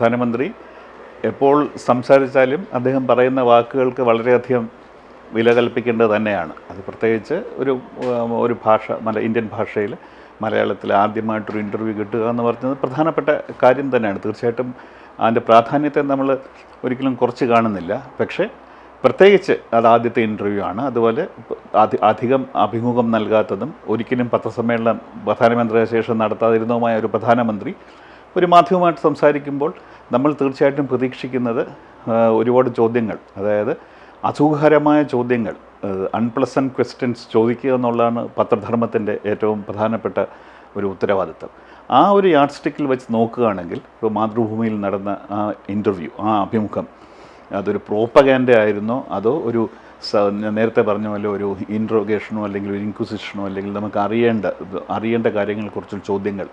പ്രധാനമന്ത്രി എപ്പോൾ സംസാരിച്ചാലും അദ്ദേഹം പറയുന്ന വാക്കുകൾക്ക് വളരെയധികം വില കൽപ്പിക്കേണ്ടത് തന്നെയാണ്. അത് പ്രത്യേകിച്ച് ഒരു ഒരു ഭാഷ മല ഇന്ത്യൻ ഭാഷയിൽ മലയാളത്തിൽ ആദ്യമായിട്ടൊരു ഇന്റർവ്യൂ കിട്ടുക എന്ന് പറഞ്ഞത് പ്രധാനപ്പെട്ട കാര്യം തന്നെയാണ്. തീർച്ചയായിട്ടും അതിന്റെ പ്രാധാന്യത്തെ നമ്മൾ ഒരിക്കലും കുറച്ച് കാണുന്നില്ല. പക്ഷേ പ്രത്യേകിച്ച് അത് ആദ്യത്തെ ഇന്റർവ്യൂ ആണ്. അതുപോലെ അധി- അധികം അഭിമുഖം നൽകാത്തതും ഒരിക്കലും പത്രസമ്മേളനം പ്രധാനമന്ത്രിയെ ശേഷം നടത്താതിരുന്നതുമായ ഒരു പ്രധാനമന്ത്രി ഒരു മാധ്യമമായിട്ട് സംസാരിക്കുമ്പോൾ നമ്മൾ തീർച്ചയായിട്ടും പ്രതീക്ഷിക്കുന്നത് ഒരുപാട് ചോദ്യങ്ങൾ അതായത് അസുഖകരമായ ചോദ്യങ്ങൾ അൺപ്ലസന്റ് ക്വസ്റ്റ്യൻസ് ചോദിക്കുക എന്നുള്ളതാണ് പത്രധർമ്മത്തിന്റെ ഏറ്റവും പ്രധാനപ്പെട്ട ഒരു ഉത്തരവാദിത്തം. ആ ഒരു യാഡ് സ്റ്റിക്കിൽ വെച്ച് നോക്കുകയാണെങ്കിൽ ഇപ്പോൾ മാതൃഭൂമിയിൽ നടന്ന ആ ഇന്റർവ്യൂ ആ അഭിമുഖം അതൊരു പ്രോപ്പഗാൻഡ ആയിരുന്നോ? അതോ ഒരു നേരത്തെ പറഞ്ഞ പോലെ ഒരു ഇൻട്രോഗേഷനോ അല്ലെങ്കിൽ ഒരു ഇൻക്വിസിഷനോ അല്ലെങ്കിൽ നമുക്ക് അറിയേണ്ട അറിയേണ്ട കാര്യങ്ങളെക്കുറിച്ചുള്ള ചോദ്യങ്ങൾ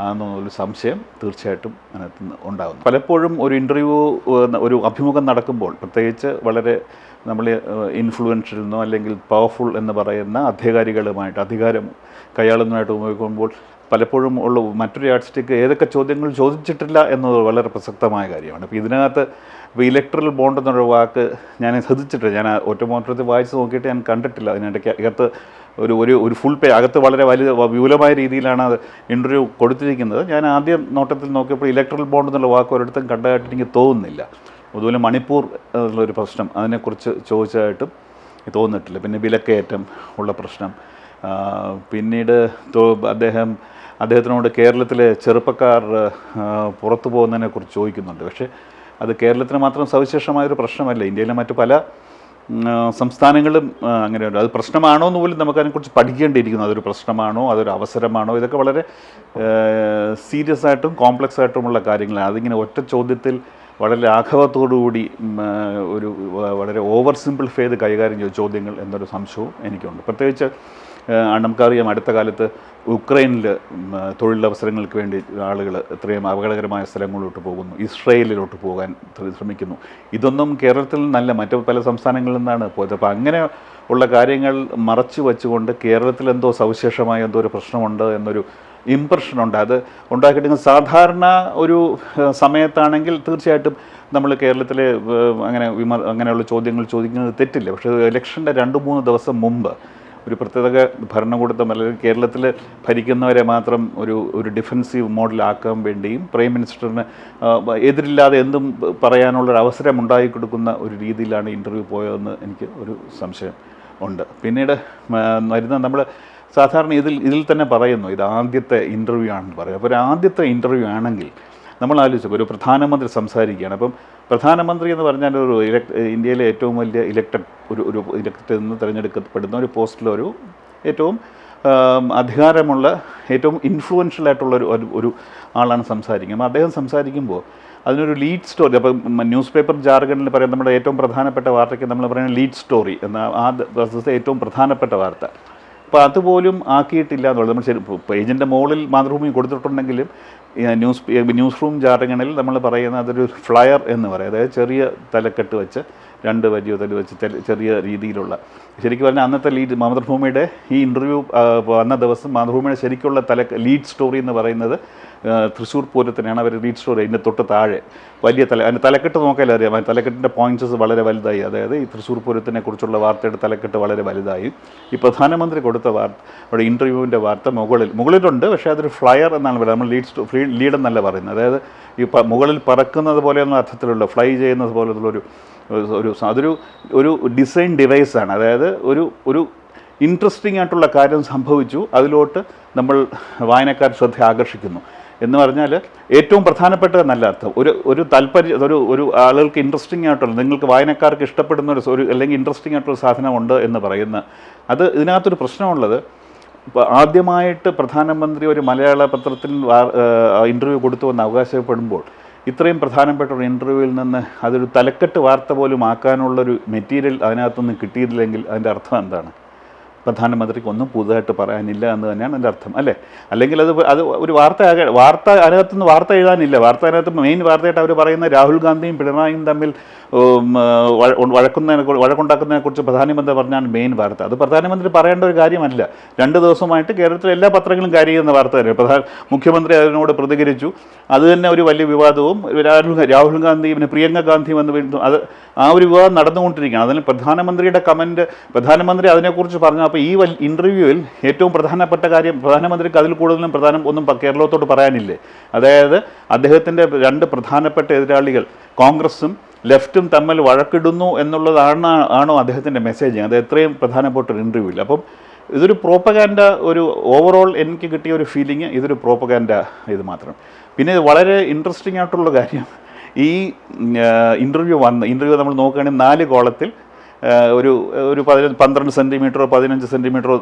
ആണെന്നൊരു സംശയം തീർച്ചയായിട്ടും അതിനകത്ത് നിന്ന് ഉണ്ടാകുന്നു. പലപ്പോഴും ഒരു ഇന്റർവ്യൂ ഒരു അഭിമുഖം നടക്കുമ്പോൾ പ്രത്യേകിച്ച് വളരെ നമ്മൾ ഇൻഫ്ലുവൻഷ്യൽ എന്നോ അല്ലെങ്കിൽ പവർഫുൾ എന്ന് പറയുന്ന അധികാരികളുമായിട്ട് അധികാരം കൈയാളുന്നതായിട്ട് ഉപയോഗിക്കുമ്പോൾ പലപ്പോഴും ഉള്ള മറ്റൊരു ആർട്ടിസ്റ്റിക്ക് ഏതൊക്കെ ചോദ്യങ്ങൾ ചോദിച്ചിട്ടില്ല എന്നത് വളരെ പ്രസക്തമായ കാര്യമാണ്. അപ്പോൾ ഇതിനകത്ത് ഇപ്പോൾ ഇലക്ട്രൽ ബോണ്ട് എന്നൊരു വാക്ക് ഞാൻ ശ്രദ്ധിച്ചിട്ടില്ല. ഞാൻ ഒറ്റമോട്ടത്തിൽ വായിച്ച് നോക്കിയിട്ട് ഞാൻ കണ്ടിട്ടില്ല. അതിനിടയ്ക്ക് അകത്ത് ഒരു ഒരു ഒരു ഫുൾ പേ അകത്ത് വളരെ വലിയ വിപുലമായ രീതിയിലാണ് അത് ഇന്റർവ്യൂ കൊടുത്തിരിക്കുന്നത്. ഞാൻ ആദ്യം നോട്ടത്തിൽ നോക്കിയപ്പോൾ ഇലക്ട്രൽ ബോണ്ട് എന്നുള്ള വാക്ക് ഒരിടത്തും കണ്ടതായിട്ട് എനിക്ക് തോന്നുന്നില്ല. അതുപോലെ മണിപ്പൂർ എന്നുള്ളൊരു പ്രശ്നം അതിനെക്കുറിച്ച് ചോദിച്ചതായിട്ടും തോന്നിട്ടില്ല പിന്നെ വിലക്കയറ്റം ഉള്ള പ്രശ്നം. പിന്നീട് അദ്ദേഹം അദ്ദേഹത്തിനോട് കേരളത്തിലെ ചെറുപ്പക്കാർ പുറത്തു പോകുന്നതിനെക്കുറിച്ച് ചോദിക്കുന്നുണ്ട്. പക്ഷേ അത് കേരളത്തിന് മാത്രം സവിശേഷമായൊരു പ്രശ്നമല്ല. ഇന്ത്യയിലെ മറ്റു പല സംസ്ഥാനങ്ങളും അങ്ങനെ അങ്ങനെയുണ്ട്. അത് പ്രശ്നമാണോ എന്ന് പോലും നമുക്ക് അതിനെക്കുറിച്ച് പഠിക്കേണ്ടിയിരിക്കുന്നു. അതൊരു പ്രശ്നമാണോ? അതൊരു അവസരമാണോ? ഇതൊക്കെ വളരെ സീരിയസ് ആയിട്ടും കോംപ്ലക്സ് ആയിട്ടുമുള്ള കാര്യങ്ങളാണ്. അതിങ്ങനെ ഒറ്റ ചോദ്യത്തിൽ വളരെ ലാഘവത്തോടുകൂടി കൂടി ഒരു വളരെ ഓവർ സിംപ്ലിഫൈ ചെയ്ത് കൈകാര്യം ചെയ്ത ചോദ്യങ്ങൾ എന്നൊരു സംശയവും എനിക്കുണ്ട്. പ്രത്യേകിച്ച് നമുക്കറിയാം അടുത്ത കാലത്ത് ഉക്രൈനിൽ തൊഴിലവസരങ്ങൾക്ക് വേണ്ടി ആളുകൾ ഇത്രയും അപകടകരമായ സ്ഥലങ്ങളിലോട്ട് പോകുന്നു. ഇസ്രയേലിലോട്ട് പോകാൻ ശ്രമിക്കുന്നു. ഇതൊന്നും കേരളത്തിൽ നിന്നല്ല മറ്റു പല സംസ്ഥാനങ്ങളിൽ നിന്നാണ് പോയത്. അപ്പോൾ അങ്ങനെ ഉള്ള കാര്യങ്ങൾ മറച്ചു വെച്ചുകൊണ്ട് കേരളത്തിൽ എന്തോ സവിശേഷമായ എന്തോ ഒരു പ്രശ്നമുണ്ട് എന്നൊരു ഇമ്പ്രഷൻ ഉണ്ട്. അത് ഉണ്ടാക്കിയിട്ട് സാധാരണ ഒരു സമയത്താണെങ്കിൽ തീർച്ചയായിട്ടും നമ്മൾ കേരളത്തിലെ അങ്ങനെ വിമർ അങ്ങനെയുള്ള ചോദ്യങ്ങൾ ചോദിക്കുന്നത് തെറ്റില്ല. പക്ഷേ ഇലക്ഷന്റെ രണ്ട് മൂന്ന് ദിവസം മുമ്പ് ഒരു പ്രത്യേക ഭരണകൂടത്തെ അല്ലെങ്കിൽ കേരളത്തിൽ ഭരിക്കുന്നവരെ മാത്രം ഒരു ഒരു ഡിഫൻസീവ് മോഡലാക്കാൻ വേണ്ടിയും പ്രൈം മിനിസ്റ്ററിന് എതിരില്ലാതെ എന്തും പറയാനുള്ളൊരു അവസരം ഉണ്ടാക്കി കൊടുക്കുന്ന ഒരു രീതിയിലാണ് ഇന്റർവ്യൂ പോയതെന്ന് എനിക്ക് ഒരു സംശയം ഉണ്ട്. പിന്നീട് വരുന്ന നമ്മൾ സാധാരണ ഇതിൽ ഇതിൽ തന്നെ പറയുന്നു ഇത് ആദ്യത്തെ ഇന്റർവ്യൂ ആണെന്ന് പറയും. അപ്പോൾ ഒരു ആദ്യത്തെ ഇന്റർവ്യൂ ആണെങ്കിൽ നമ്മൾ ആലോചിച്ചു ഒരു പ്രധാനമന്ത്രി സംസാരിക്കുകയാണ്. അപ്പം പ്രധാനമന്ത്രി എന്ന് പറഞ്ഞാൽ ഒരു ഇലക്ട് ഇന്ത്യയിലെ ഏറ്റവും വലിയ ഇലക്ടഡ് ഒരു ഒരു ഇലക്ടഡ് നിന്ന് തിരഞ്ഞെടുക്കപ്പെടുന്ന ഒരു പോസ്റ്റിലൊരു ഏറ്റവും അധികാരമുള്ള ഏറ്റവും ഇൻഫ്ലുവൻഷ്യൽ ആയിട്ടുള്ള ഒരു ഒരു- ആളാണ് സംസാരിക്കുന്നത്. അപ്പം അദ്ദേഹം സംസാരിക്കുമ്പോൾ അതിനൊരു ലീഡ് സ്റ്റോറി അപ്പം ന്യൂസ് പേപ്പർ ജാർഖണ്ഡിൽ പറയുന്ന നമ്മുടെ ഏറ്റവും പ്രധാനപ്പെട്ട വാർത്തയ്ക്ക് നമ്മൾ പറയുന്ന ലീഡ് സ്റ്റോറി എന്ന ആ ദിവസത്തെ ഏറ്റവും പ്രധാനപ്പെട്ട വാർത്ത. അപ്പോൾ അതുപോലും ആക്കിയിട്ടില്ല എന്നുള്ളത്. നമ്മൾ ശരി പേജിന്റെ മുകളിൽ മാതൃഭൂമി കൊടുത്തിട്ടുണ്ടെങ്കിലും ന്യൂസ് ന്യൂസ് റൂം ചാർട്ടിങ്ങണിൽ നമ്മൾ പറയുന്ന അതൊരു ഫ്ലയർ എന്ന് പറയും. അതായത് ചെറിയ തലക്കെട്ട് വെച്ച് രണ്ട് വരിയോ തല വെച്ച് ചെറിയ രീതിയിലുള്ള. ശരിക്കും പറഞ്ഞാൽ അന്നത്തെ ലീഡ് മാതൃഭൂമിയുടെ ഈ ഇന്റർവ്യൂ വന്ന ദിവസം മാതൃഭൂമിയുടെ ശരിക്കുള്ള തല ലീഡ് സ്റ്റോറി എന്ന് പറയുന്നത് തൃശ്ശൂർ പൂരത്തിനാണ് അവർ റീച്ച് സ്റ്റോറി അതിന്റെ തൊട്ട് താഴെ. വലിയ തല അതിന്റെ തലക്കെട്ട് നോക്കിയാലും അറിയാം. തലക്കെട്ടിന്റെ പോയിന്റ്സ് വളരെ വലുതായി. അതായത് ഈ തൃശ്ശൂർ പൂരത്തിനെ കുറിച്ചുള്ള വാർത്തയുടെ തലക്കെട്ട് വളരെ വലുതായി. ഈ പ്രധാനമന്ത്രി കൊടുത്ത വാർത്ത അവിടെ ഇന്റർവ്യൂവിന്റെ വാർത്ത മുകളിൽ മുകളിലുണ്ട് പക്ഷേ അതൊരു ഫ്ലയർ എന്നാണ് പറയുന്നത്. നമ്മൾ ലീഡ് ലീഡ് എന്നല്ല പറയുന്നത്. അതായത് ഈ മുകളിൽ പറക്കുന്നത് പോലെയുള്ള അർത്ഥത്തിലുള്ള ഫ്ലൈ ചെയ്യുന്നത് പോലെയുള്ള ഒരു ഒരു അതൊരു ഒരു ഡിസൈൻ ഡിവൈസാണ് അതായത് ഒരു ഒരു ഇൻട്രസ്റ്റിംഗ് ആയിട്ടുള്ള കാര്യം സംഭവിച്ചു. അതിലോട്ട് നമ്മൾ വായനക്കാർ ശ്രദ്ധ ആകർഷിക്കുന്നു. എന്ന് പറഞ്ഞാൽ ഏറ്റവും പ്രധാനപ്പെട്ട നല്ല അർത്ഥം. ഒരു ഒരു താല്പര്യ ഒരു ഒരു ആളുകൾക്ക് ഇൻട്രസ്റ്റിംഗ് ആയിട്ടുള്ള നിങ്ങൾക്ക് വായനക്കാർക്ക് ഇഷ്ടപ്പെടുന്ന ഒരു ഒരു അല്ലെങ്കിൽ ഇൻട്രസ്റ്റിംഗ് ആയിട്ടുള്ള സാധനമുണ്ട് എന്ന് പറയുന്ന അത് ഇതിനകത്തൊരു പ്രശ്നമുള്ളത് ആദ്യമായിട്ട് പ്രധാനമന്ത്രി ഒരു മലയാള പത്രത്തിൽ ഇന്റർവ്യൂ കൊടുത്തു എന്ന് അവകാശപ്പെടുമ്പോൾ ഇത്രയും പ്രധാനപ്പെട്ട ഒരു ഇന്റർവ്യൂവിൽ നിന്ന് അതൊരു തലക്കെട്ട് വാർത്ത പോലും ആക്കാനുള്ളൊരു മെറ്റീരിയൽ അതിനകത്തുനിന്ന് കിട്ടിയില്ലെങ്കിൽ അതിന്റെ അർത്ഥം എന്താണ്? പ്രധാനമന്ത്രിക്ക് ഒന്നും പുതുതായിട്ട് പറയാനില്ല എന്ന് തന്നെയാണ് എന്റെ അർത്ഥം അല്ലേ? അല്ലെങ്കിൽ അത് അത് ഒരു വാർത്ത വാർത്ത അതിനകത്തുനിന്ന് വാർത്ത എഴുതാനില്ല. വാർത്ത അതിനകത്ത് മെയിൻ വാർത്തയായിട്ട് അവർ പറയുന്ന രാഹുൽ ഗാന്ധിയും പിണറായിയും തമ്മിൽ വഴക്കുന്നതിനെ കുറി- വഴക്കുണ്ടാക്കുന്നതിനെ കുറിച്ച് പ്രധാനമന്ത്രി പറഞ്ഞാണ് മെയിൻ വാർത്ത. അത് പ്രധാനമന്ത്രി പറയേണ്ട ഒരു കാര്യമല്ല. രണ്ട് ദിവസമായിട്ട് കേരളത്തിലെ എല്ലാ പത്രങ്ങളും കാര്യം ചെയ്യുന്ന വാർത്ത തന്നെ. പ്രധാന മുഖ്യമന്ത്രി അതിനോട് പ്രതികരിച്ചു. അത് തന്നെ ഒരു വലിയ വിവാദവും. രാഹുൽ രാഹുൽ ഗാന്ധി പിന്നെ പ്രിയങ്ക ഗാന്ധി വന്ന് വീണ്ടും അത് ആ ഒരു വിവാദം നടന്നുകൊണ്ടിരിക്കുകയാണ്. അതിൽ പ്രധാനമന്ത്രിയുടെ കമന്റ് പ്രധാനമന്ത്രി അതിനെക്കുറിച്ച് പറഞ്ഞു അപ്പോൾ ഈ വൽ ഇന്റർവ്യൂവിൽ ഏറ്റവും പ്രധാനപ്പെട്ട കാര്യം പ്രധാനമന്ത്രിക്ക് അതിൽ കൂടുതലും പ്രധാനം ഒന്നും കേരളത്തോട് പറയാനില്ലേ? അതായത് അദ്ദേഹത്തിന്റെ രണ്ട് പ്രധാനപ്പെട്ട എതിരാളികൾ കോൺഗ്രസും ലെഫ്റ്റും തമ്മിൽ വഴക്കിടുന്നു എന്നുള്ളതാണ് ആണോ അദ്ദേഹത്തിന്റെ മെസ്സേജ് അത് എത്രയും പ്രധാനപ്പെട്ട ഒരു ഇന്റർവ്യൂവിൽ അപ്പം ഇതൊരു പ്രോപ്പഗാൻഡ ഒരു ഓവറോൾ എനിക്ക് കിട്ടിയ ഒരു ഫീലിംഗ് ഇതൊരു പ്രോപ്പഗാൻഡ ഇത് മാത്രം. പിന്നെ വളരെ ഇൻട്രസ്റ്റിംഗ് ആയിട്ടുള്ള കാര്യം ഈ ഇന്റർവ്യൂ വന്ന് ഇന്റർവ്യൂ നമ്മൾ നോക്കുകയാണെങ്കിൽ നാല് കോളത്തിൽ ഒരു ഒരു പതിനഞ്ച് പന്ത്രണ്ട് സെന്റിമീറ്ററോ പതിനഞ്ച് സെന്റിമീറ്ററോ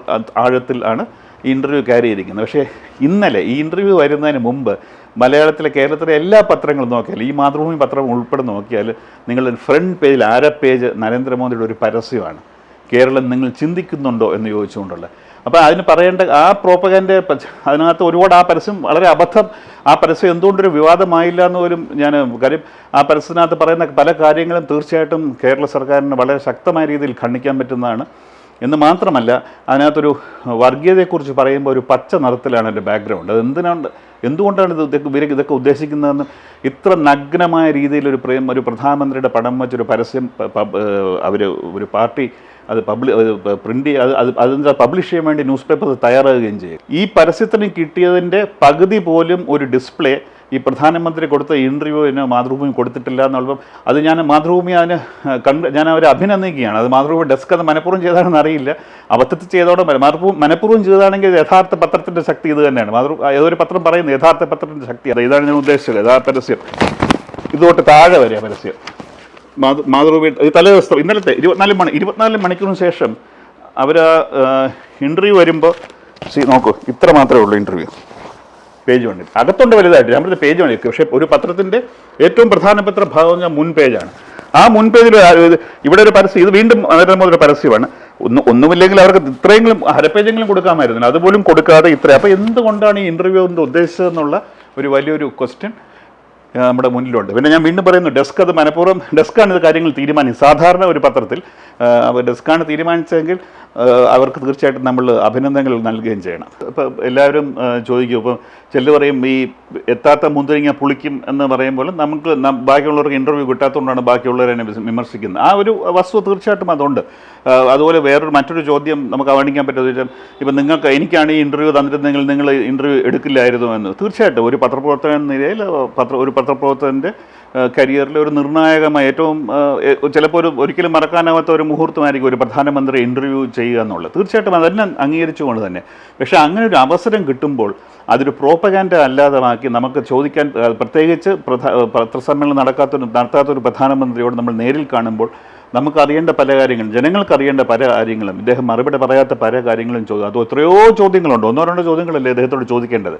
ആഴത്തിൽ ആണ് ഇന്റർവ്യൂ ക്യാരി ചെയ്തിരിക്കുന്നത്. പക്ഷേ ഇന്നലെ ഈ ഇന്റർവ്യൂ വരുന്നതിന് മുമ്പ് മലയാളത്തിലെ കേരളത്തിലെ എല്ലാ പത്രങ്ങളും നോക്കിയാൽ ഈ മാതൃഭൂമി പത്രം ഉൾപ്പെടെ നോക്കിയാൽ നിങ്ങളുടെ ഫ്രണ്ട് പേജിൽ അര പേജ് നരേന്ദ്രമോദിയുടെ ഒരു പരസ്യമാണ്. കേരളം നിങ്ങൾ ചിന്തിക്കുന്നുണ്ടോ എന്ന് ചോദിച്ചുകൊണ്ടുള്ള അപ്പോൾ അതിന് പറയേണ്ട ആ പ്രോപ്പഗന്റെ അതിനകത്ത് ഒരുപാട് ആ പരസ്യം വളരെ അബദ്ധം. ആ പരസ്യം എന്തുകൊണ്ടൊരു വിവാദമായില്ല എന്ന് പോലും ഞാൻ കാര്യം ആ പരസ്യത്തിനകത്ത് പറയുന്ന പല കാര്യങ്ങളും തീർച്ചയായിട്ടും കേരള സർക്കാരിന് വളരെ ശക്തമായ രീതിയിൽ ഖണ്ഡിക്കാൻ പറ്റുന്നതാണ്. എന്ന് മാത്രമല്ല അതിനകത്തൊരു വർഗീയതയെക്കുറിച്ച് പറയുമ്പോൾ ഒരു പച്ച നിറത്തിലാണ് എന്റെ ബാക്ക്ഗ്രൗണ്ട് അത് എന്തിനാണ് എന്തുകൊണ്ടാണ് ഇത് ഇതൊക്കെ ഇവരൊക്കെ ഇതൊക്കെ ഉദ്ദേശിക്കുന്നതെന്ന് ഇത്ര നഗ്നമായ രീതിയിൽ ഒരു പ്രേം ഒരു പ്രധാനമന്ത്രിയുടെ പടം വെച്ചൊരു പരസ്യം അവർ ഒരു പാർട്ടി അത് പബ്ലി പ്രിന്റ് ചെയ്യുക അത് അത് പബ്ലിഷ് ചെയ്യാൻ വേണ്ടി ന്യൂസ് പേപ്പർ തയ്യാറാകുകയും ചെയ്യും. ഈ പരസ്യത്തിന് കിട്ടിയതിന്റെ പകുതി പോലും ഒരു ഡിസ്പ്ലേ ഈ പ്രധാനമന്ത്രി കൊടുത്ത ഇന്റർവ്യൂവിന് മാതൃഭൂമി കൊടുത്തിട്ടില്ല എന്നുള്ളപ്പം അത് ഞാൻ മാതൃഭൂമി അതിന് കണ്ട് ഞാൻ അവരെ അഭിനന്ദിക്കുകയാണ്. അത് മാതൃഭൂമി ഡെസ്ക് അത് മനഃപൂർവം ചെയ്താണെന്ന് അറിയില്ല. അബദ്ധത്തിൽ ചെയ്തോടെ മാതൃഭൂമി മനഃപൂർവം ചെയ്താണെങ്കിൽ യഥാർത്ഥ പത്രത്തിന്റെ ശക്തി ഇത് തന്നെയാണ്. മാതൃ ഏതൊരു പത്രം പറയുന്നത് യഥാർത്ഥ പത്രത്തിന്റെ ശക്തി. അത് ഇതാണ് ഞാൻ ഉദ്ദേശിച്ചത്. യഥാർത്ഥ പരസ്യം. ഇതുതൊട്ട് താഴെ വരെ പരസ്യം. മാതൃഭൂമി ഈ തലേദിവസം ഇന്നലത്തെ ഇരുപത്തിനാല് മണി ഇരുപത്തിനാല് മണിക്കൂറിന് ശേഷം അവർ ഇന്റർവ്യൂ വരുമ്പോൾ സി നോക്കൂ ഇത്ര മാത്രമേ ഉള്ളൂ ഇന്റർവ്യൂ പേജ് വണ്ടി. അകത്തുണ്ട് വലുതായിട്ട് പറഞ്ഞ പേജ് വണ്ടി പക്ഷേ ഒരു പത്രത്തിന്റെ ഏറ്റവും പ്രധാനപ്പെട്ട ഭാഗം എന്ന് പറഞ്ഞാൽ മുൻ പേജാണ് ആ മുൻ പേജിൽ ഇവിടെ ഒരു പരസ്യം ഇത് വീണ്ടും നരേന്ദ്രമോദിയുടെ പരസ്യമാണ്. ഒന്ന് ഒന്നുമില്ലെങ്കിൽ അവർക്ക് ഇത്രയെങ്കിലും അരപ്പേജെങ്കിലും കൊടുക്കാമായിരുന്നു അതുപോലും കൊടുക്കാതെ ഇത്ര അപ്പോൾ എന്തുകൊണ്ടാണ് ഈ ഇന്റർവ്യൂ ഉദ്ദേശിച്ചതെന്നുള്ള ഒരു വലിയൊരു ക്വസ്റ്റ്യൻ നമ്മുടെ മുന്നിലുണ്ട്. പിന്നെ ഞാൻ വീണ്ടും പറയുന്നു ഡെസ്ക് അത് മനഃപൂർവം ഡെസ്ക്കാണ് ഇത് കാര്യങ്ങൾ തീരുമാനിച്ചത് സാധാരണ ഒരു പത്രത്തിൽ ഡെസ്ക്കാണ് തീരുമാനിച്ചതെങ്കിൽ അവർക്ക് തീർച്ചയായിട്ടും നമ്മൾ അഭിനന്ദനങ്ങൾ നൽകുകയും ചെയ്യണം. ഇപ്പോൾ എല്ലാവരും ചോദിക്കും ഇപ്പം ചിലർ പറയും ഈ എത്താത്ത മുന്തിരിങ്ങ പുളിക്കും എന്ന് പറയുമ്പോൾ നമുക്ക് ബാക്കിയുള്ളവർക്ക് ഇന്റർവ്യൂ കിട്ടാത്തതുകൊണ്ടാണ് ബാക്കിയുള്ളവരെ വിമർശിക്കുന്നത്. ആ ഒരു വസ്തു തീർച്ചയായിട്ടും അതുണ്ട്. അതുപോലെ വേറൊരു മറ്റൊരു ചോദ്യം നമുക്ക് അവഗണിക്കാൻ പറ്റുമെന്ന് വെച്ചാൽ ഇപ്പം നിങ്ങൾക്ക് എനിക്കാണ് ഈ ഇന്റർവ്യൂ തന്നിരുന്നെങ്കിൽ നിങ്ങൾ ഇന്റർവ്യൂ എടുക്കില്ലായിരുന്നു എന്ന്. തീർച്ചയായിട്ടും ഒരു പത്രപ്രവർത്തകൻ എന്ന നിലയിൽ പത്ര ഒരു പത്രപ്രവർത്തകന്റെ കരിയറിലെ ഒരു നിർണായകമായ ഏറ്റവും ചിലപ്പോൾ ഒരു ഒരിക്കലും മറക്കാനാവാത്ത ഒരു മുഹൂർത്തമായിരിക്കും ഒരു പ്രധാനമന്ത്രി ഇന്റർവ്യൂ ചെയ്യുക എന്നുള്ളത്. തീർച്ചയായിട്ടും അതെല്ലാം അംഗീകരിച്ചുകൊണ്ട് തന്നെ. പക്ഷേ അങ്ങനെ ഒരു അവസരം കിട്ടുമ്പോൾ അതൊരു പ്രോപ്പഗാൻഡ അല്ലാതെമാക്കി നമുക്ക് ചോദിക്കാൻ പ്രത്യേകിച്ച് പ്രധാ പത്രസമ്മേളനം നടക്കാത്തൊരു നടത്താത്തൊരു പ്രധാനമന്ത്രിയോട് നമ്മൾ നേരിൽ കാണുമ്പോൾ നമുക്ക് അറിയേണ്ട പല കാര്യങ്ങളും ജനങ്ങൾക്ക് അറിയേണ്ട പല കാര്യങ്ങളും ഇദ്ദേഹം മറുപടി പറയാത്ത പല കാര്യങ്ങളും ചോദിക്കും അത് എത്രയോ ചോദ്യങ്ങളുണ്ട്. ഒന്നോ രണ്ടോ ചോദ്യങ്ങളല്ലേ അദ്ദേഹത്തോട് ചോദിക്കേണ്ടത്.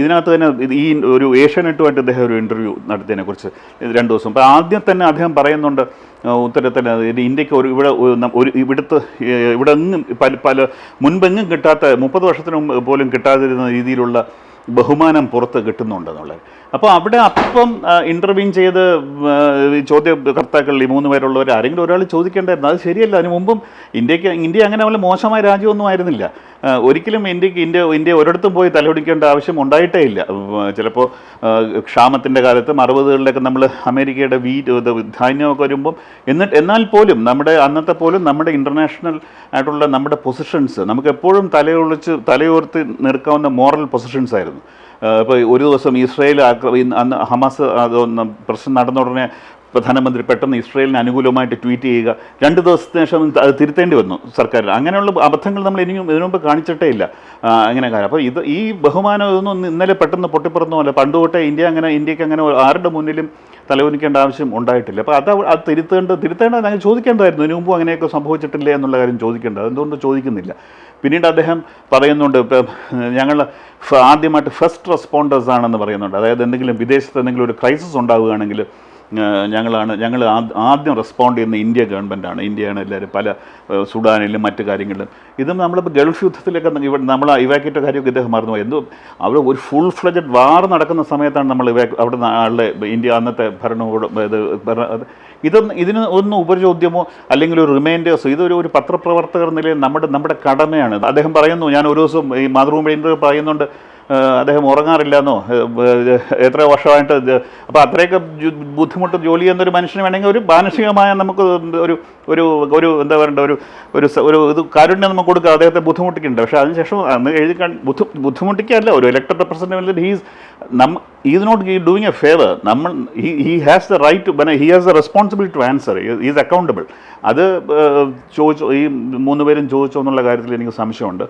ഇതിനകത്ത് തന്നെ ഈ ഒരു ഏഷ്യാനെറ്റുമായിട്ട് ഇദ്ദേഹം ഒരു ഇന്റർവ്യൂ നടത്തിയതിനെ കുറിച്ച് രണ്ട് ദിവസം. അപ്പോൾ ആദ്യം തന്നെ അദ്ദേഹം പറയുന്നുണ്ട് ഉത്തരത്തിൽ ഇന്ത്യയ്ക്ക് ഒരു ഇവിടെ ഒരു ഇവിടുത്തെ ഇവിടെ എങ്ങും പല പല മുൻപെങ്ങും കിട്ടാത്ത മുപ്പത് വർഷത്തിന് പോലും കിട്ടാതിരുന്ന രീതിയിലുള്ള ബഹുമാനം പുറത്ത് കിട്ടുന്നുണ്ടെന്നുള്ളത്. അപ്പോൾ അവിടെ അപ്പം ഇന്റർവ്യൂ ചെയ്ത് ചോദ്യകർത്താക്കൾ ഈ മൂന്ന് പേരുള്ളവർ ആരെങ്കിലും ഒരാൾ ചോദിക്കേണ്ടായിരുന്നു. അത് ശരിയല്ല. അതിന് മുമ്പും ഇന്ത്യയ്ക്ക് ഇന്ത്യ അങ്ങനെ വല്ല മോശമായ രാജ്യമൊന്നും ആയിരുന്നില്ല. ഒരിക്കലും ഇന്ത്യയ്ക്ക് ഇന്ത്യ ഇന്ത്യ ഒരിടത്തും പോയി തലപിടിക്കേണ്ട ആവശ്യം ഉണ്ടായിട്ടേ ഇല്ല. ചിലപ്പോൾ ക്ഷാമത്തിന്റെ കാലത്തും അറുപതുകളിലൊക്കെ നമ്മൾ അമേരിക്കയുടെ വീ ധാന്യമൊക്കെ വരുമ്പം എന്നിട്ട് എന്നാൽ പോലും നമ്മുടെ അന്നത്തെ പോലും നമ്മുടെ ഇന്റർനാഷണൽ ആയിട്ടുള്ള നമ്മുടെ പൊസിഷൻസ് നമുക്ക് എപ്പോഴും തലയൊളിച്ച് തലയോർത്ത് നിൽക്കാവുന്ന മോറൽ പൊസിഷൻസ് ആയിരുന്നു. ഇപ്പോൾ ഒരു ദിവസം ഇസ്രയേൽ ആക്രമി അന്ന് ഹമാസ് അതൊന്ന് പ്രശ്നം നടന്ന ഉടനെ പ്രധാനമന്ത്രി പെട്ടെന്ന് ഇസ്രയേലിന് അനുകൂലമായിട്ട് ട്വീറ്റ് ചെയ്യുക. രണ്ട് ദിവസത്തിന് ശേഷം അത് തിരുത്തേണ്ടി വന്നു സർക്കാരിൽ. അങ്ങനെയുള്ള അബദ്ധങ്ങൾ നമ്മൾ ഇനിയും ഇതിനു മുമ്പ് കാണിച്ചിട്ടേ ഇല്ല. അങ്ങനെ കാര്യം. അപ്പോൾ ഇത് ഈ ബഹുമാനം ഇതൊന്നും ഇന്നലെ പെട്ടെന്ന് പൊട്ടിപ്പുറന്നോ അല്ല. പണ്ട് തൊട്ടേ ഇന്ത്യ അങ്ങനെ ഇന്ത്യയ്ക്ക് അങ്ങനെ ആരുടെ മുന്നിലും തലവനിക്കേണ്ട ആവശ്യം ഉണ്ടായിട്ടില്ല. അപ്പോൾ അത് അത് തിരുത്തേണ്ട തിരുത്തേണ്ടത് അങ്ങനെ ചോദിക്കേണ്ടതായിരുന്നു. ഇതിനു മുമ്പ് അങ്ങനെയൊക്കെ സംഭവിച്ചിട്ടില്ലേ എന്നുള്ള കാര്യം ചോദിക്കേണ്ടത്. അതെന്തുകൊണ്ട് ചോദിക്കുന്നില്ല. പിന്നീട് അദ്ദേഹം പറയുന്നുണ്ട് ഞങ്ങൾ ആദ്യമായിട്ട് ഫസ്റ്റ് റെസ്പോണ്ടേഴ്സ് ആണെന്ന് പറയുന്നുണ്ട്. അതായത് എന്തെങ്കിലും വിദേശത്ത് എന്തെങ്കിലും ഒരു ക്രൈസിസ് ഉണ്ടാവുകയാണെങ്കിൽ ഞങ്ങളാണ് ഞങ്ങൾ ആദ്യം റെസ്പോണ്ട് ചെയ്യുന്ന ഇന്ത്യ ഗവൺമെന്റാണ് ഇന്ത്യയാണ് എല്ലാവരും പല സുഡാനിലും മറ്റു കാര്യങ്ങളിലും. ഇതും നമ്മളിപ്പോൾ ഗൾഫ് യുദ്ധത്തിലൊക്കെ ഇവിടെ നമ്മൾ ഇവാക്യേറ്റ കാര്യമൊക്കെ ഇദ്ദേഹം മറന്നുപോയി എന്തോ അവിടെ ഒരു ഫുൾ ഫ്ലജഡ് വാർ നടക്കുന്ന സമയത്താണ് നമ്മൾ ഇവാ അവിടെ ആളുടെ ഇന്ത്യ അന്നത്തെ ഭരണകൂടം ഇത് ഇതൊന്നും ഇതിന് ഒന്നും ഉപചോദ്യമോ അല്ലെങ്കിൽ ഒരു റിമൈൻഡേഴ്സോ ഇതൊരു ഒരു പത്രപ്രവർത്തകർ നിലയിൽ നമ്മുടെ നമ്മുടെ കടമയാണ്. അദ്ദേഹം പറയുന്നു ഞാൻ ഒരു ദിവസം ഈ മാതൃഭൂമി പറയുന്നുണ്ട് അദ്ദേഹം ഉറങ്ങാറില്ല എന്നോ എത്ര വർഷമായിട്ട് അപ്പോൾ അത്രയൊക്കെ ബുദ്ധിമുട്ട് ജോലി ചെയ്യുന്ന ഒരു മനുഷ്യന് വേണമെങ്കിൽ ഒരു മാനസികമായ നമുക്ക് ഒരു ഒരു ഒരു എന്താ പറയണ്ട ഒരു ഒരു ഒരു ഇത് കാരുണ്യം നമുക്ക് കൊടുക്കുക അദ്ദേഹത്തെ ബുദ്ധിമുട്ടിക്കുന്നുണ്ട്. പക്ഷേ അതിനുശേഷം അന്ന് എഴുതി ബുദ്ധി ബുദ്ധിമുട്ടിക്കുകയല്ല ഒരു ഇലക്ടഡ് റെപ്രസെന്റേറ്റീവ് ഹീസ് നമ്മ ഈസ് നോട്ട് ഈ ഡൂയിങ് എ ഫേവർ നമ്മൾ he has the right to he has the responsibility to answer is accountable അത് ചോദിച്ചു ഈ മൂന്ന് പേരും ചോദിച്ചോ എന്നുള്ള കാര്യത്തിൽ എനിക്ക് സംശയമുണ്ട്.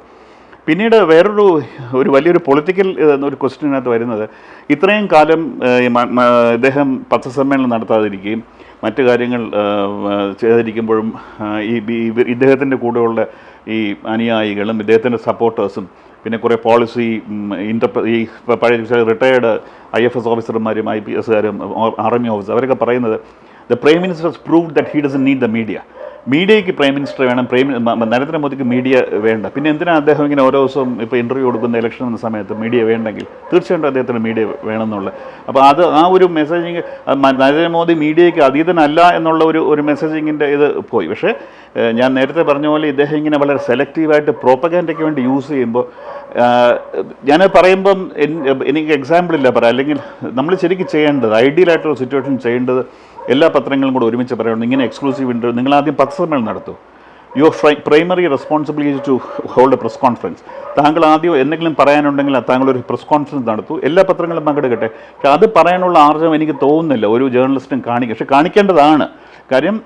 പിന്നീട് വേറൊരു ഒരു വലിയൊരു പൊളിറ്റിക്കൽ ഒരു ക്വസ്റ്റ്യനകത്ത് വരുന്നത്. ഇത്രയും കാലം ഇദ്ദേഹം പത്രസമ്മേളനം നടത്താതിരിക്കുകയും മറ്റു കാര്യങ്ങൾ ചെയ്തിരിക്കുമ്പോഴും ഈ ഇദ്ദേഹത്തിന്റെ കൂടെയുള്ള ഈ അനുയായികളും ഇദ്ദേഹത്തിന്റെ സപ്പോർട്ടേഴ്സും പിന്നെ കുറേ പോളിസി ഇന്റർപ്ര ഈ പഴയ റിട്ടയേർഡ് ഐ എഫ് എസ് ഓഫീസർമാരും ഐ പി എസ്സുകാരും ആർമി ഓഫീസർ അവരൊക്കെ പറയുന്നത് the prime minister prove that he doesn't need the media മീഡിയയ്ക്ക് prime minister വേണം പ്രൈം നരേന്ദ്രമോദിക്ക് മീഡിയ വേണ്ട. പിന്നെ എന്തിനാണ് അദ്ദേഹം ഇങ്ങനെ ഓരോ ദിവസവും ഇപ്പോൾ ഇന്റർവ്യൂ കൊടുക്കുന്ന ഇലക്ഷൻ എന്ന സമയത്ത് മീഡിയ വേണ്ടെങ്കിൽ? തീർച്ചയായിട്ടും അദ്ദേഹത്തിന് മീഡിയ വേണമെന്നുള്ളത്. അപ്പോൾ അത് ആ ഒരു മെസ്സേജിങ് നരേന്ദ്രമോദി മീഡിയയ്ക്ക് അതീതനല്ല എന്നുള്ള ഒരു ഒരു മെസ്സേജിങ്ങിന്റെ ഇത് പോയി. പക്ഷേ ഞാൻ നേരത്തെ പറഞ്ഞ പോലെ ഇദ്ദേഹം ഇങ്ങനെ വളരെ സെലക്റ്റീവായിട്ട് പ്രോപ്പഗാൻഡയ്ക്ക് വേണ്ടി യൂസ് ചെയ്യുമ്പോൾ ഞാൻ പറയുമ്പം എനിക്ക് എക്സാമ്പിൾ ഇല്ല പറയാം. അല്ലെങ്കിൽ നമ്മൾ ശരിക്കും ചെയ്യേണ്ടത് ഐഡിയൽ ആയിട്ടുള്ള സിറ്റുവേഷൻ ചെയ്യേണ്ടത് എല്ലാ പത്രങ്ങളും കൂടെ ഒരുമിച്ച് പറയണം ഇങ്ങനെ എക്സ്ക്ലൂസീവ് ഇന്റർവ്യൂ നിങ്ങൾ ആദ്യം പത്രസമ്മേളനം നടത്തൂ. Your primary responsibility to hold a press conference താങ്കൾ ആദ്യം എന്തെങ്കിലും പറയാനുണ്ടെങ്കിൽ താങ്കൾ ഒരു പ്രസ് കോൺഫറൻസ് നടത്തൂ. എല്ലാ പത്രങ്ങളും പങ്കെടുക്കട്ടെ. പക്ഷെ അത് പറയാനുള്ള ആർജം എനിക്ക് തോന്നുന്നില്ല. ഒരു ജേർണലിസ്റ്റും കാണിക്കുക പക്ഷെ കാണിക്കേണ്ടതാണ്. കാര്യം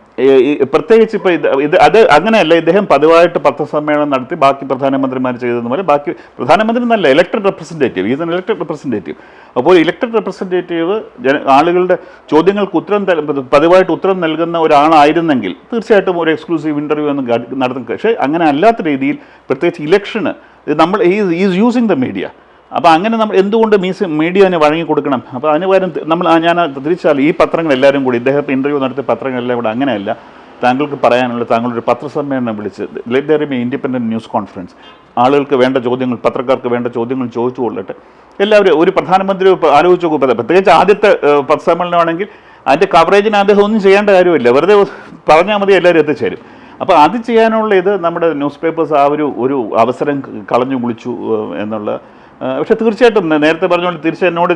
പ്രത്യേകിച്ച് ഇപ്പോൾ ഇത് ഇത് അത് അങ്ങനെയല്ല ഇദ്ദേഹം പതിവായിട്ട് പത്രസമ്മേളനം നടത്തി ബാക്കി പ്രധാനമന്ത്രിമാർ ചെയ്തതുപോലെ ബാക്കി പ്രധാനമന്ത്രി എന്നല്ല elected representative is an elected representative അപ്പോൾ ഇലക്ടഡ് റെപ്രസെന്റേറ്റീവ് ജന ആളുകളുടെ ചോദ്യങ്ങൾക്ക് ഉത്തരം പതിവായിട്ട് ഉത്തരം നൽകുന്ന ഒരാളായിരുന്നെങ്കിൽ തീർച്ചയായിട്ടും ഒരു എക്സ്ക്ലൂസീവ് ഇന്റർവ്യൂ ഒന്നും നടത്തും. പക്ഷേ അങ്ങനെ അല്ലാത്ത രീതിയിൽ പ്രത്യേകിച്ച് ഇലക്ഷന് നമ്മൾ ഈസ് യൂസിങ് ദ മീഡിയ അപ്പോൾ അങ്ങനെ നമ്മൾ എന്തുകൊണ്ട് മീസ് മീഡിയനെ വഴങ്ങി കൊടുക്കണം അപ്പോൾ അതിന് പകരം നമ്മൾ ഞാൻ തിരിച്ചാൽ ഈ പത്രങ്ങൾ എല്ലാവരും കൂടി ഇദ്ദേഹം ഇന്റർവ്യൂ നടത്തിയ പത്രങ്ങളെല്ലാം കൂടെ അങ്ങനെയല്ല. താങ്കൾക്ക് പറയാനുള്ള താങ്കളൊരു പത്രസമ്മേളനം വിളിച്ച് let be independent news conference ആളുകൾക്ക് വേണ്ട ചോദ്യങ്ങൾ പത്രക്കാർക്ക് വേണ്ട ചോദ്യങ്ങൾ ചോദിച്ചു കൊള്ളട്ടെ. എല്ലാവരും ഒരു പ്രധാനമന്ത്രി ആലോചിച്ചു നോക്കൂ പ്രത്യേകിച്ച് ആദ്യത്തെ പത്രസമ്മേളനമാണെങ്കിൽ അതിന്റെ കവറേജിന് അദ്ദേഹം ഒന്നും ചെയ്യേണ്ട കാര്യമില്ല. വെറുതെ പറഞ്ഞാൽ മതി എല്ലാവരും എത്തിച്ചേരും. അപ്പോൾ അത് ചെയ്യാനുള്ള ഇത് നമ്മുടെ ന്യൂസ് പേപ്പേഴ്സ് ആ ഒരു ഒരു അവസരം കളഞ്ഞു കുളിച്ചു എന്നുള്ള പക്ഷേ തീർച്ചയായിട്ടും നേരത്തെ പറഞ്ഞുകൊണ്ട് തിരിച്ച് എന്നോട്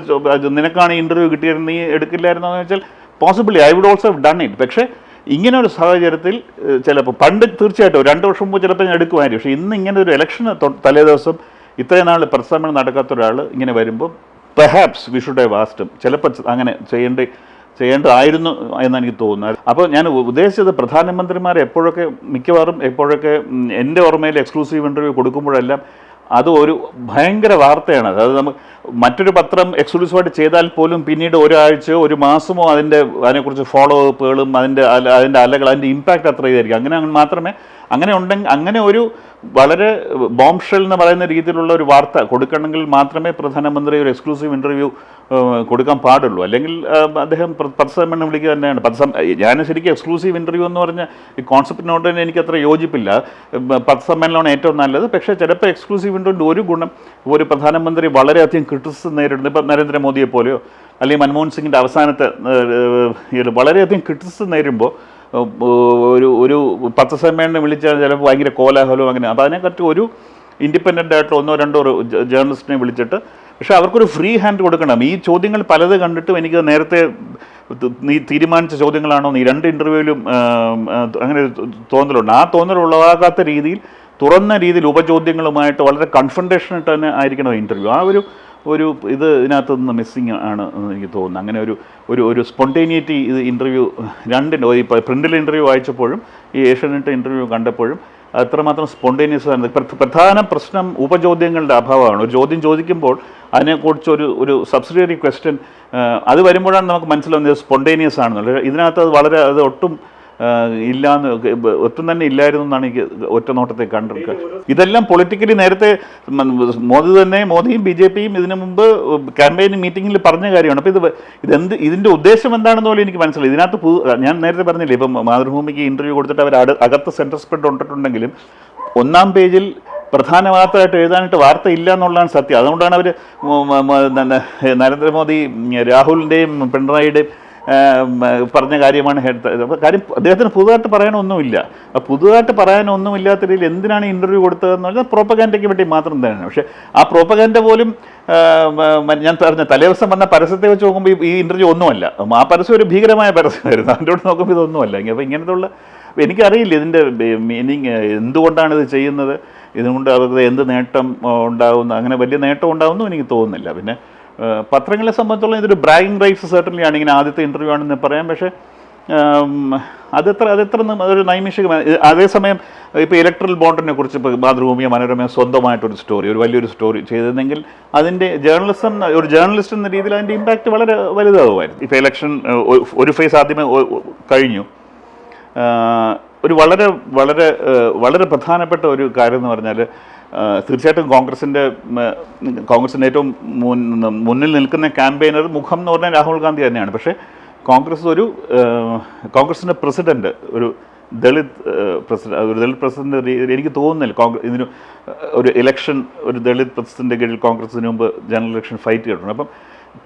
നിനക്കാണ് ഇന്റർവ്യൂ കിട്ടിയത് നീ എടുക്കില്ലായിരുന്നോ എന്ന് വെച്ചാൽ possibly I would also done it പക്ഷേ ഇങ്ങനെ ഒരു സാഹചര്യത്തിൽ ചിലപ്പോൾ പണ്ട് തീർച്ചയായിട്ടും രണ്ട് വർഷം മുമ്പ് ചിലപ്പോൾ ഞാൻ എടുക്കുമായിരുന്നു പക്ഷേ ഇന്ന് ഇങ്ങനെ ഒരു ഇലക്ഷന് തലേ ദിവസം ഇത്രയും നാൾ പ്രസംഗം നടക്കാത്ത ഒരാൾ ഇങ്ങനെ വരുമ്പോൾ പെഹാപ്സ് വി ഷുഡ് ഹവ് വാസ്റ്റും ചിലപ്പോൾ അങ്ങനെ ചെയ്യേണ്ട ചെയ്യേണ്ടതായിരുന്നു എന്ന് എനിക്ക് തോന്നുന്നത് അപ്പോൾ ഞാൻ ഉദ്ദേശിച്ചത് പ്രധാനമന്ത്രിമാർ എപ്പോഴൊക്കെ മിക്കവാറും എപ്പോഴൊക്കെ എന്റെ ഓർമ്മയിൽ എക്സ്ക്ലൂസീവ് ഇന്റർവ്യൂ കൊടുക്കുമ്പോഴെല്ലാം അത് ഒരു ഭയങ്കര വാർത്തയാണ്. അതായത് നമുക്ക് മറ്റൊരു പത്രം എക്സ്ക്ലൂസീവായിട്ട് ചെയ്താൽ പോലും പിന്നീട് ഒരാഴ്ചയോ ഒരു മാസമോ അതിന്റെ അതിനെക്കുറിച്ച് ഫോളോ അപ്പുകളും അതിന്റെ അതിന്റെ അലകൾ അതിന്റെ ഇമ്പാക്റ്റ് അത്ര ഇതായിരിക്കും. അങ്ങനെ അങ്ങ് മാത്രമേ അങ്ങനെ ഉണ്ടെങ്കിൽ അങ്ങനെ ഒരു വളരെ ബോംഷെൽ എന്ന് പറയുന്ന രീതിയിലുള്ള ഒരു വാർത്ത കൊടുക്കണമെങ്കിൽ മാത്രമേ പ്രധാനമന്ത്രി ഒരു എക്സ്ക്ലൂസീവ് ഇന്റർവ്യൂ കൊടുക്കാൻ പാടുള്ളൂ. അല്ലെങ്കിൽ അദ്ദേഹം പത്രസമ്മേളനം വിളിക്കുക തന്നെയാണ്. പത്രസം ഞാൻ ശരിക്കും എക്സ്ക്ലൂസീവ് ഇന്റർവ്യൂ എന്ന് പറഞ്ഞ ഈ കോൺസെപ്റ്റിനോട് തന്നെ എനിക്ക് അത്ര യോജിപ്പില്ല. ഉം, പത്രസമ്മേളനമാണ് ഏറ്റവും നല്ലത്. പക്ഷേ ചിലപ്പോൾ എക്സ്ക്ലൂസീവ് ഇന്റർവ്യൂ ഒരു ഗുണം ഒരു പ്രധാനമന്ത്രി വളരെയധികം ക്രിട്ടിസിസം നേരിടുന്നു ഇപ്പം നരേന്ദ്രമോദിയെ പോലെയോ അല്ലെങ്കിൽ മൻമോഹൻ സിംഗിന്റെ അവസാനത്തെ വളരെയധികം ക്രിട്ടിസിസം നേരിടുമ്പോൾ ഒരു ഒരു പത്ത് സമ്മേളനം വിളിച്ചാൽ ചിലപ്പോൾ ഭയങ്കര കോലാഹലവും അങ്ങനെ. അപ്പോൾ അതിനെക്കുറിച്ച് ഒരു ഇൻഡിപെൻഡന്റ് ആയിട്ട് ഒന്നോ രണ്ടോ ജേർണലിസ്റ്റിനെ വിളിച്ചിട്ട് പക്ഷെ അവർക്കൊരു ഫ്രീ ഹാൻഡ് കൊടുക്കണം. ഈ ചോദ്യങ്ങൾ പലത് കണ്ടിട്ടും എനിക്ക് നേരത്തെ നീ തീരുമാനിച്ച ചോദ്യങ്ങളാണോ നീ രണ്ട് ഇന്റർവ്യൂവിലും അങ്ങനെ ഒരു തോന്നലുണ്ട്. ആ തോന്നൽ ഉളവാകാത്ത രീതിയിൽ തുറന്ന രീതിയിൽ ഉപചോദ്യങ്ങളുമായിട്ട് വളരെ കൺഫണ്ടേഷനായിട്ട് തന്നെ ആയിരിക്കണം ഇന്റർവ്യൂ. ആ ഒരു ഒരു ഇത് ഇതിനകത്ത് നിന്ന് മിസ്സിങ് ആണ് എന്ന് എനിക്ക് തോന്നുന്നു. അങ്ങനെ ഒരു ഒരു ഒരു സ്പോണ്ടേനിയറ്റി ഇത് ഇന്റർവ്യൂ രണ്ടിന്റെ ഈ പ്രിന്റിൽ ഇന്റർവ്യൂ വായിച്ചപ്പോഴും ഈ ഏഷ്യാനെറ്റ് ഇന്റർവ്യൂ കണ്ടപ്പോഴും അത്രമാത്രം സ്പോണ്ടേനിയസ് ആണ്. പ്രധാന പ്രശ്നം ഉപചോദ്യങ്ങളുടെ അഭാവമാണ്. ഒരു ചോദ്യം ചോദിക്കുമ്പോൾ അതിനെക്കുറിച്ച് ഒരു ഒരു സബ്സിഡിയറി ക്വസ്റ്റ്യൻ അത് വരുമ്പോഴാണ് നമുക്ക് മനസ്സിലാവുന്നത് സ്പോണ്ടേനിയസ് ആണെന്നുള്ളത്. ഇതിനകത്ത് അത് വളരെ അത് ഒട്ടും ഇല്ലാന്ന് ഒട്ടും തന്നെ ഇല്ലായിരുന്നു എന്നാണ് എനിക്ക് ഒറ്റ നോട്ടത്തിൽ കണ്ടിരിക്കുക ഇതെല്ലാം പൊളിറ്റിക്കലി നേരത്തെ മോദി തന്നെ മോദിയും ബി ജെ പിയും ഇതിനു മുമ്പ് ക്യാമ്പയിൻ മീറ്റിംഗിൽ പറഞ്ഞ കാര്യമാണ്. അപ്പോൾ ഇത് ഇതെന്ത് ഇതിന്റെ ഉദ്ദേശം എന്താണെന്ന് പോലും എനിക്ക് മനസ്സിലായി ഇതിനകത്ത് ഞാൻ നേരത്തെ പറഞ്ഞില്ലേ ഇപ്പം മാതൃഭൂമിക്ക് ഇന്റർവ്യൂ കൊടുത്തിട്ട് അവർ അകത്ത് സെൻട്രൽ സ്പ്രെഡ് കൊണ്ടിട്ടുണ്ടെങ്കിലും ഒന്നാം പേജിൽ പ്രധാന വാർത്തയായിട്ട് എഴുതാനായിട്ട് വാർത്ത ഇല്ല എന്നുള്ളതാണ് സത്യം. അതുകൊണ്ടാണ് അവർ നരേന്ദ്രമോദി രാഹുലിന്റെയും പിണറായിയുടെയും പറഞ്ഞ കാര്യമാണ് ഹെഡ് അപ്പോൾ കാര്യം അദ്ദേഹത്തിന് പുതുതായിട്ട് പറയാനൊന്നുമില്ല. പുതുതായിട്ട് പറയാനൊന്നുമില്ലാത്ത രീതിയിൽ എന്തിനാണ് ഇന്റർവ്യൂ കൊടുത്തതെന്ന് പറഞ്ഞാൽ പ്രോപ്പഗാൻഡയ്ക്ക് വേണ്ടി മാത്രം തന്നെയാണ്. പക്ഷേ ആ പ്രോപ്പഗാൻഡ പോലും ഞാൻ പറഞ്ഞ തലേദിവസം വന്ന പരസ്യത്തെ വെച്ച് നോക്കുമ്പോൾ ഈ- ഇന്റർവ്യൂ ഒന്നുമല്ല. ആ പരസ്യം ഒരു ഭീകരമായ പരസ്യമായിരുന്നു. അതിന്റെ കൂടെ നോക്കുമ്പോൾ ഇതൊന്നുമല്ല അപ്പോൾ ഇങ്ങനത്തെ എനിക്കറിയില്ല ഇതിന്റെ മീനിങ് എന്തുകൊണ്ടാണ് ഇത് ചെയ്യുന്നത്? ഇതുകൊണ്ട് അവർക്ക് എന്ത് നേട്ടം ഉണ്ടാകുന്നു അങ്ങനെ വലിയ നേട്ടം ഉണ്ടാകുന്നു എനിക്ക് തോന്നുന്നില്ല. പിന്നെ പത്രങ്ങളെ സംബന്ധിച്ചുള്ള ഇതൊരു ബ്രാഗിങ് റൈറ്റ്സ് certainly ആണ് ഇങ്ങനെ ആദ്യത്തെ ഇന്റർവ്യൂ ആണെന്ന് പറയാം. പക്ഷേ അതെത്ര അതെത്ര അതൊരു നൈമിഷികമായ അതേസമയം ഇപ്പോൾ ഇലക്ട്രൽ ബോണ്ടിനെ കുറിച്ച് ഇപ്പോൾ മാതൃഭൂമിയോ മനോരമയോ സ്വന്തമായിട്ടൊരു സ്റ്റോറി ഒരു വലിയൊരു സ്റ്റോറി ചെയ്തിരുന്നെങ്കിൽ അതിന്റെ ജേർണലിസം ഒരു ജേർണലിസ്റ്റ് എന്ന രീതിയിൽ അതിന്റെ ഇമ്പാക്റ്റ് വളരെ വലുതാവുമായിരുന്നു. ഇപ്പോൾ ഇലക്ഷൻ ഒരു ഫേസ് ആദ്യമേ കഴിഞ്ഞു. ഒരു വളരെ വളരെ വളരെ പ്രധാനപ്പെട്ട ഒരു കാര്യം എന്ന് പറഞ്ഞാൽ തീർച്ചയായിട്ടും കോൺഗ്രസിന്റെ കോൺഗ്രസിന്റെ ഏറ്റവും മുന്നിൽ നിൽക്കുന്ന ക്യാമ്പയിനർ മുഖം എന്ന് പറഞ്ഞാൽ രാഹുൽ ഗാന്ധി തന്നെയാണ്. പക്ഷേ കോൺഗ്രസ് ഒരു കോൺഗ്രസിന്റെ പ്രസിഡന്റ് ഒരു ദളിത് പ്രസിഡന്റ് ഒരു ദളിത് പ്രസിഡന്റ് എനിക്ക് തോന്നുന്നില്ല. കോൺഗ്രസ് ഇതിന് ഒരു ഇലക്ഷൻ ഒരു ദളിത് പ്രസിഡന്റ് കീഴിൽ കോൺഗ്രസിന് മുമ്പ് ജനറൽ ഇലക്ഷൻ ഫൈറ്റ് ചെയ്തിട്ടുണ്ട്. അപ്പം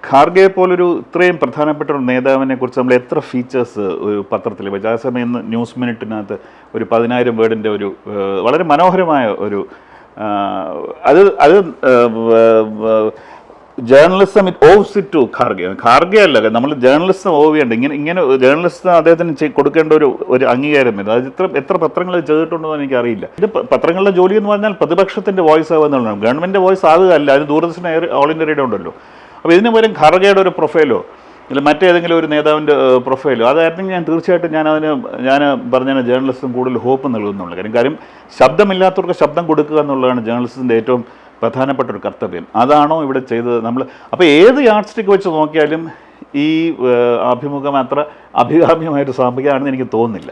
ഖാർഗെ പോലൊരു ഇത്രയും പ്രധാനപ്പെട്ട ഒരു നേതാവിനെ കുറിച്ച് നമ്മൾ എത്ര ഫീച്ചേഴ്സ് ഒരു പത്രത്തിൽ വെച്ചാൽ അതേസമയം ഇന്ന് ന്യൂസ് മിനിറ്റിനകത്ത് ഒരു പതിനായിരം വേർഡിന്റെ ഒരു വളരെ മനോഹരമായ ഒരു അത് അത് journalism it owes it to Kharge. Kharge അല്ല നമ്മൾ ജേർണലിസം ഓവ് ചെയ്യേണ്ട. ഇങ്ങനെ ഇങ്ങനെ ജേർണലിസം അദ്ദേഹത്തിന് കൊടുക്കേണ്ട ഒരു ഒരു അംഗീകാരം വരുന്നത് അത് ഇത്ര എത്ര പത്രങ്ങൾ ചെയ്തിട്ടുണ്ടോ എന്ന് എനിക്കറിയില്ല. ഇത് പത്രങ്ങളുടെ ജോലി എന്ന് പറഞ്ഞാൽ പ്രതിപക്ഷത്തിന്റെ വോയിസ് ആവുക എന്നുള്ളതാണ്. ഗവൺമെന്റിന്റെ വോയിസ് ആവുക അല്ല അതിന് ദൂരദർശന ഓൾ ഇന്ത്യ റേഡിയോ ഉണ്ടല്ലോ അപ്പോൾ ഇതിന് പകരം ഖാർഗയുടെ ഒരു പ്രൊഫൈലോ ഇല്ല മറ്റേതെങ്കിലും ഒരു നേതാവിന്റെ പ്രൊഫൈലോ അതായിരുന്നെങ്കിൽ ഞാൻ തീർച്ചയായിട്ടും ഞാൻ അതിന് ഞാൻ പറഞ്ഞ ജേർണലിസ്റ്റും കൂടുതൽ ഹോപ്പ് നൽകുന്നുള്ള കാര്യം. കാര്യം ശബ്ദമില്ലാത്തവർക്ക് ശബ്ദം കൊടുക്കുക എന്നുള്ളതാണ് ജേർണലിസ്റ്റിന്റെ ഏറ്റവും പ്രധാനപ്പെട്ട ഒരു കർത്തവ്യം. അതാണോ ഇവിടെ ചെയ്തത് നമ്മൾ? അപ്പോൾ ഏത് സ്റ്റിക്ക് വെച്ച് നോക്കിയാലും ഈ അഭിമുഖം അത്ര അഭികാമ്യമായിട്ട് സാമ്പികമാണെന്ന് എനിക്ക് തോന്നുന്നില്ല.